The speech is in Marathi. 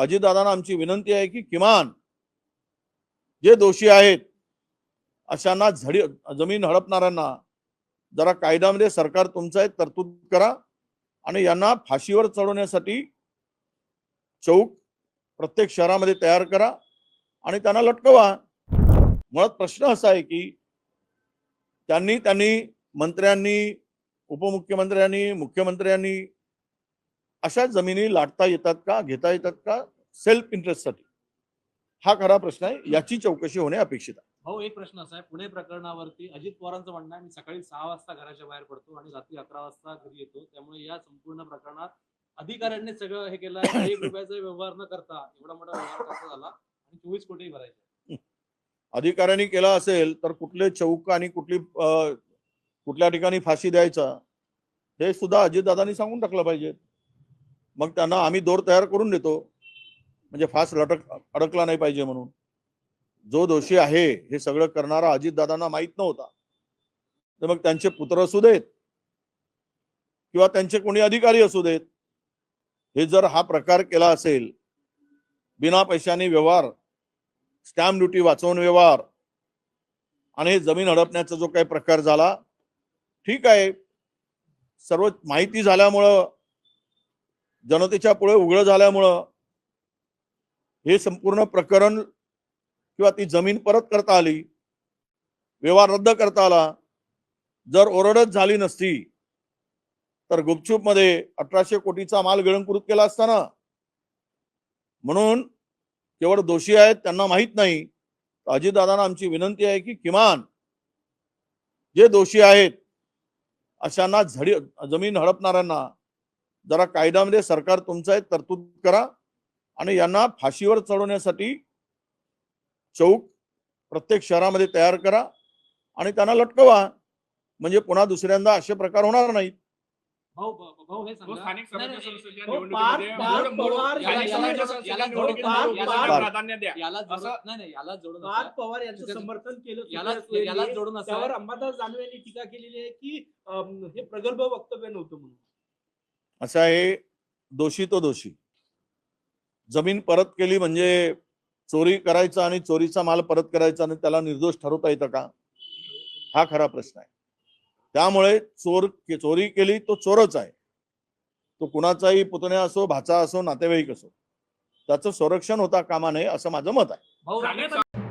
अजितदादांना आमची विनंती आहे की किमान जे दोषी आहेत अशांना झडी जमीन हडपणाऱ्यांना जरा कायद्यामध्ये सरकार तुमचं एक तरतूद करा आणि यांना फाशीवर चढवण्यासाठी चौक प्रत्येक शहरामध्ये तयार करा आणि त्यांना लटकवा. मुळात प्रश्न असा आहे की त्यांनी त्यांनी मंत्र्यांनी उपमुख्यमंत्र्यांनी मुख्यमंत्र्यांनी अशा जमिनी लाटता येतात का घेता येतात का सेल्फ इंटरेस्टसाठी हा खरा प्रश्न आहे. याची चौकशी होणे अपेक्षित आहे. भाऊ एक प्रश्न असा आहे. पुणे प्रकरणावरती अजित पवारांचं म्हणणं आहे मी सकाळी सहा वाजता घराच्या बाहेर पडतो आणि रात्री अकरा वाजता घरी येतो. त्यामुळे या संपूर्ण प्रकरणात अधिकाऱ्यांनी सगळं हे केलं एक रुपयाचा व्यवहार न करता एवढा मोठा व्यवहार कसा झाला आणि चोवीस कोटी भरायचे अधिकाऱ्यांनी केला असेल तर कुठले चौक आणि कुठली कुठल्या ठिकाणी फाशी द्यायचा हे सुद्धा अजितदादांनी सांगून टाकलं पाहिजे. मग त्यांना आम्ही दोर तयार करून देतो. म्हणजे फास लटक अडकला नाही पाहिजे म्हणून. जो दोषी आहे हे सगळं करणारा अजितदादांना माहीत नव्हता. तर मग त्यांचे पुत्र असू देत. किंवा त्यांचे कोणी अधिकारी असू देत. हे जर हा प्रकार केला असेल बिना पैशाने व्यवहार स्टॅम्प ड्युटी वाचवून व्यवहार आणि जमीन हडपण्याचा जो काही प्रकार झाला ठीक आहे. सर्व माहिती झाल्यामुळं जनतेच्या पुढे उघड झाल्यामुळं हे संपूर्ण प्रकरण किंवा ती जमीन परत करता आली व्यवहार रद्द करता आला जर ओरडच झाली नसती तर गुपचूपमध्ये अठराशे कोटीचा माल गिळंकृत केला असताना. म्हणून केवळ दोषी आहेत त्यांना माहीत नाही. अजितदादांना आमची विनंती आहे की किमान जे दोषी आहेत अशांना झडी जमीन हडपणाऱ्यांना जरा कायद्यामध्ये सरकार तुमचं आहे तरतूद करा आणि यांना फाशीवर चढवण्यासाठी चौक प्रत्येक शहरामध्ये तयार करा आणि त्यांना लटकवा. म्हणजे पुन्हा दुसऱ्यांदा असे प्रकार होणार नाहीत. हे हो, समर्थन केलं याला जोडून. अंबादास दानवे यांनी टीका केलेली आहे की हे प्रगल्भ वक्तव्य नव्हतं म्हणून. असं आहे दोषी तो दोषी. जमीन परत केली म्हणजे चोरी करायचा आणि चोरीचा माल परत करायचा आणि त्याला निर्दोष ठरवता येतं का? हा खरा प्रश्न आहे. त्यामुळे चोर चोरी केली तो चोरच आहे. तो कुणाचाही पुतण्या असो भाचा असो नातेवाईक असो त्याचं संरक्षण होता कामा नये असं माझं मत आहे.